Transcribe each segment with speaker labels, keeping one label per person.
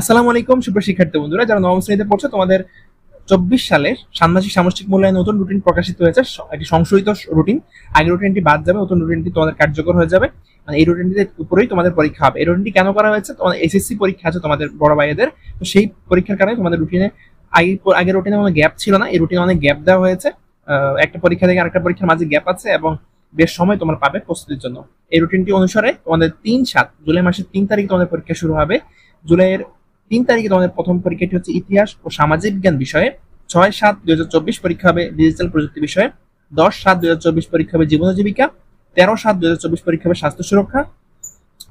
Speaker 1: আসসালামু আলাইকুম, সুপ্রিয় শিক্ষার্থী বন্ধুরা, যারা নবম শ্রেণীতে পড়ছো, তোমাদের চব্বিশ সালের ষান্মাসিক সামষ্টিক মূল্যায়ন নতুন রুটিন প্রকাশিত হয়েছে। একটি সংশোধিত রুটিন আগের রুটিনটি বাদ যাবে, নতুন রুটিনটি তোমাদের কার্যকর হয়ে যাবে। মানে এই রুটিনটির উপরেই তোমাদের পরীক্ষা হবে। এই রুটিনটি কেন করা হয়েছে? তোমাদের এসএসসি পরীক্ষা আছে তোমাদের বড় ভাইয়েদের তো সেই পরীক্ষার কারণে তোমাদের রুটিনে আগে আগের রুটিনে কোনো গ্যাপ ছিল না। এই রুটিনে অনেক গ্যাপ দেওয়া হয়েছে। একটা পরীক্ষা থেকে আরেকটা পরীক্ষার মাঝে গ্যাপ আছে এবং বেশ সময় তোমরা পাবে প্রস্তুতির জন্য। এই রুটিনটি অনুসারে তোমাদের তিন সাত, জুলাই মাসের তিন তারিখ তোমাদের পরীক্ষা শুরু হবে। জুলাইয়ের তিন তারিখে তোমাদের প্রথম পরীক্ষাটি হচ্ছে ইতিহাস ও সামাজিক বিজ্ঞান বিষয়ে, ছয় সাত দুই হাজার চব্বিশ পরীক্ষা হবে ডিজিটাল প্রযুক্তি বিষয়ে, দশ সাত দুই হাজার চব্বিশ পরীক্ষা হবে জীবন জীবিকা, তেরো সাত দুই হাজার চব্বিশ পরীক্ষা হবে স্বাস্থ্য সুরক্ষা,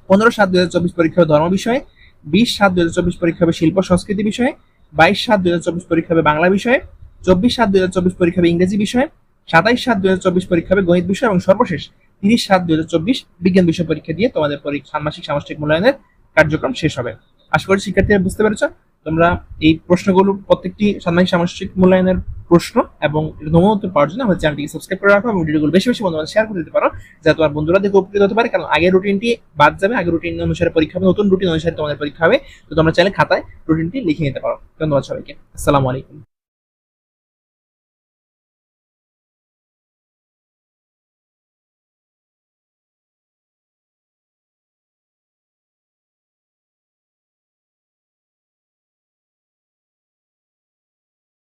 Speaker 1: পনেরো সাত দুই হাজার চব্বিশ পরীক্ষা হবে ধর্ম বিষয়ে, বিশ সাত দুই হাজার চব্বিশ পরীক্ষা হবে শিল্প সংস্কৃতি বিষয়ে, বাইশ সাত দুই হাজার চব্বিশ পরীক্ষা হবে বাংলা বিষয়ে, চব্বিশ সাত দুই হাজার চব্বিশ পরীক্ষা হবে ইংরেজি বিষয়ে, সাতাইশ সাত দুই হাজার চব্বিশ পরীক্ষা হবে গণিত বিষয় এবং সর্বশেষ তিরিশ সাত দুই হাজার চব্বিশ বিজ্ঞান বিষয় পরীক্ষা দিয়ে তোমাদের পরীক্ষা ষান্মাসিক সামষ্টিক মূল্যায়নের কার্যক্রম শেষ হবে। আশা করি শিক্ষার্থীরা বুঝতে পেরেছ। তোমরা এই প্রশ্নগুলো প্রত্যেকটি সাময়িক সামাজিক মূল্যায়নের প্রশ্ন এবং নমুনা পাওয়ার জন্য আমাদের চ্যানেলটিকে সাবস্ক্রাইব করে রাখো এবং ভিডিওগুলো বেশি বেশি বন্ধুদের শেয়ার করে দিতে পারো, যাতে তোমার বন্ধুরা দেখে উপকৃত হতে পারে। কারণ আগের রুটিনটি বাদ যাবে, আগের রুটিন অনুসারে পরীক্ষা হবে, নতুন রুটিন অনুসারে তোমাদের পরীক্ষা হবে। তো তোমরা চাইলে খাতায় রুটিনটি লিখে নিতে পারো। ধন্যবাদ সবাইকে। আসসালামু আলাইকুম।